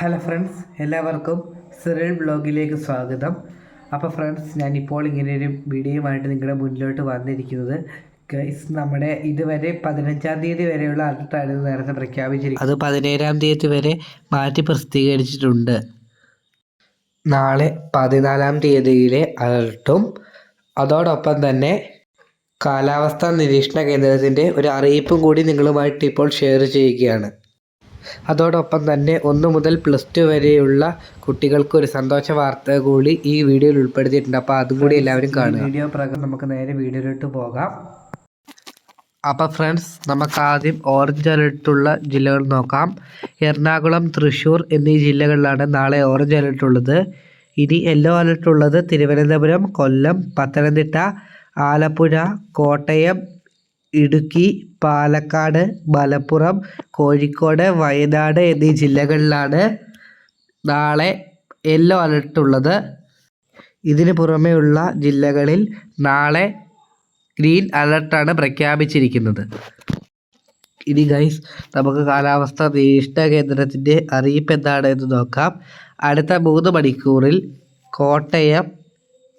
Hello friends എല്ലാവർക്കും Cyril ബ്ലോഗിലേക്ക് സ്വാഗതം. അപ്പോൾ ഫ്രണ്ട്സ് ഞാനിപ്പോൾ ഇങ്ങനെ ഒരു വീഡിയോയുമായിട്ട് നിങ്ങളുടെ മുന്നിലോട്ട് വന്നിരിക്കുന്നത്. ഗൈസ് നമ്മുടെ ഇതുവരെ പതിനഞ്ചാം തീയതി വരെയുള്ള അലർട്ടായിരുന്നു നേരത്തെ പ്രഖ്യാപിച്ചിരിക്കുന്നത്. അത് പതിനേഴാം തീയതി വരെ മാറ്റി പ്രസിദ്ധീകരിച്ചിട്ടുണ്ട്. നാളെ പതിനാലാം തീയതിയിലെ അലർട്ടും. അതോടൊപ്പം തന്നെ കാലാവസ്ഥാ നിരീക്ഷണ കേന്ദ്രത്തിന്റെ ഒരു അറിയിപ്പും കൂടി നിങ്ങളുമായിട്ട് ഇപ്പോൾ ഷെയർ ചെയ്യുകയാണ്. അതോടൊപ്പം തന്നെ ഒന്ന് മുതൽ പ്ലസ് ടു വരെയുള്ള കുട്ടികൾക്ക് ഒരു സന്തോഷ വാർത്ത കൂടി ഈ വീഡിയോയിൽ ഉൾപ്പെടുത്തിയിട്ടുണ്ട്. അപ്പോൾ അതും കൂടി എല്ലാവരും കാണുക. വീഡിയോ പ്രകാരം നമുക്ക് നേരെ വീഡിയോയിലോട്ട് പോകാം. അപ്പോൾ ഫ്രണ്ട്സ് നമുക്ക് ആദ്യം ഓറഞ്ച് അലർട്ടുള്ള ജില്ലകൾ നോക്കാം. എറണാകുളം തൃശ്ശൂർ എന്നീ ജില്ലകളിലാണ് നാളെ ഓറഞ്ച് അലർട്ട് ഉള്ളത്. ഇനി യെല്ലോ അലർട്ട് ഉള്ളത് തിരുവനന്തപുരം കൊല്ലം പത്തനംതിട്ട ആലപ്പുഴ കോട്ടയം ഇടുക്കി പാലക്കാട് മലപ്പുറം കോഴിക്കോട് വയനാട് എന്നീ ജില്ലകളിലാണ് നാളെ യെല്ലോ അലർട്ട് ഉള്ളത്. ഇതിന് പുറമെയുള്ള ജില്ലകളിൽ നാളെ ഗ്രീൻ അലർട്ടാണ് പ്രഖ്യാപിച്ചിരിക്കുന്നത്. ഇനി ഗൈസ് നമുക്ക് കാലാവസ്ഥ നിരീക്ഷണ കേന്ദ്രത്തിന്റെ അറിയിപ്പ് എന്താണ് എന്ന് നോക്കാം. അടുത്ത മൂന്ന് മണിക്കൂറിൽ കോട്ടയം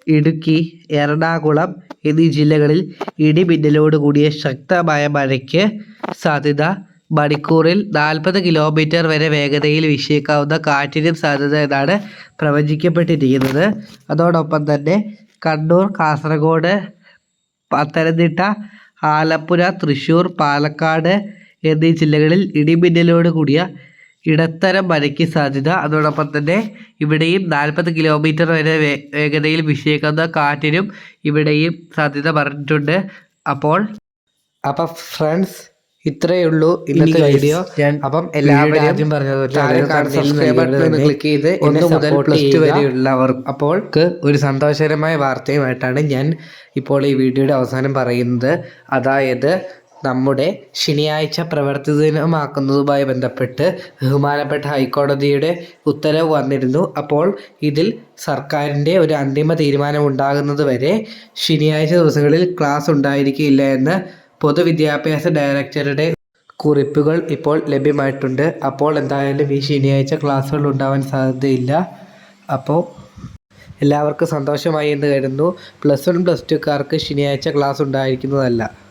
ഇടുക്കി എറണാകുളം എന്നീ ജില്ലകളിൽ ഇടിമിന്നലോട് കൂടിയ ശക്തമായ മഴയ്ക്ക് സാധ്യത. മണിക്കൂറിൽ നാൽപ്പത് കിലോമീറ്റർ വരെ വേഗതയിൽ വീശിയേക്കാവുന്ന കാറ്റിനും സാധ്യത എന്നാണ് പ്രവചിക്കപ്പെട്ടിരിക്കുന്നത്. അതോടൊപ്പം തന്നെ കണ്ണൂർ കാസർഗോഡ് പത്തനംതിട്ട ആലപ്പുഴ തൃശ്ശൂർ പാലക്കാട് എന്നീ ജില്ലകളിൽ ഇടിമിന്നലോട് കൂടിയ ഇടത്തരം മഴയ്ക്ക് സാധ്യത. അതോടൊപ്പം തന്നെ ഇവിടെയും നാൽപ്പത് കിലോമീറ്റർ വരെ വേ വേഗതയിൽ വിഷയിക്കുന്ന കാറ്റിനും ഇവിടെയും സാധ്യത പറഞ്ഞിട്ടുണ്ട്. അപ്പോൾ അപ്പം ഫ്രണ്ട്സ് ഇത്രയേ ഉള്ളൂ ഇന്നത്തെ വീഡിയോ അപ്പം എല്ലാവരും ക്ലിക്ക് ചെയ്ത് ഒന്ന് മുതൽ പ്ലസ് ടു വരെയുള്ളവർ അപ്പോൾക്ക് ഒരു സന്തോഷകരമായ വാർത്തയുമായിട്ടാണ് ഞാൻ ഇപ്പോൾ ഈ വീഡിയോയുടെ അവസാനം പറയുന്നത്. അതായത് നമ്മുടെ ശനിയാഴ്ച പ്രവൃത്തി ദിനമാക്കുന്നതുമായി ബന്ധപ്പെട്ട് ബഹുമാനപ്പെട്ട ഹൈക്കോടതിയുടെ ഉത്തരവ് വന്നിരുന്നു. അപ്പോൾ ഇതിൽ സർക്കാരിന്റെ ഒരു അന്തിമ തീരുമാനം ഉണ്ടാകുന്നത് വരെ ശനിയാഴ്ച ദിവസങ്ങളിൽ ക്ലാസ് ഉണ്ടായിരിക്കില്ല എന്ന് പൊതുവിദ്യാഭ്യാസ ഡയറക്ടറുടെ കുറിപ്പുകൾ ഇപ്പോൾ ലഭ്യമായിട്ടുണ്ട്. അപ്പോൾ എന്തായാലും ഈ ശനിയാഴ്ച ക്ലാസ്സുകൾ ഉണ്ടാവാൻ സാധ്യതയില്ല. അപ്പോൾ എല്ലാവർക്കും സന്തോഷമായി എന്ന് കരുതുന്നു. പ്ലസ് വൺ പ്ലസ് ടുക്കാർക്ക് ശനിയാഴ്ച ക്ലാസ് ഉണ്ടായിരിക്കുന്നതല്ല.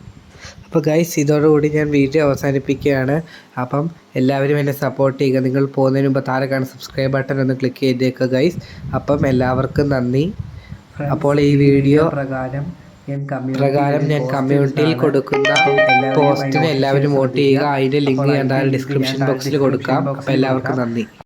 അപ്പോൾ ഗൈസ് ഇതോടുകൂടി ഞാൻ വീഡിയോ അവസാനിപ്പിക്കുകയാണ്. അപ്പം എല്ലാവരും എന്നെ സപ്പോർട്ട് ചെയ്യുക. നിങ്ങൾ പോകുന്നതിന് മുമ്പ് താഴെ കാണുന്ന സബ്സ്ക്രൈബ് ബട്ടൺ ഒന്ന് ക്ലിക്ക് ചെയ്തേക്കുക ഗൈസ് അപ്പം എല്ലാവർക്കും നന്ദി. അപ്പോൾ ഈ വീഡിയോ പ്രകാരം പ്രകാരം ഞാൻ കമ്മ്യൂണിറ്റിയിൽ കൊടുക്കുന്ന പോസ്റ്റിന് എല്ലാവരും വോട്ട് ചെയ്യുക. അതിന്റെ ലിങ്ക് ഞാൻ ഡിസ്ക്രിപ്ഷൻ ബോക്സിൽ കൊടുക്കാം. അപ്പോൾ എല്ലാവർക്കും നന്ദി.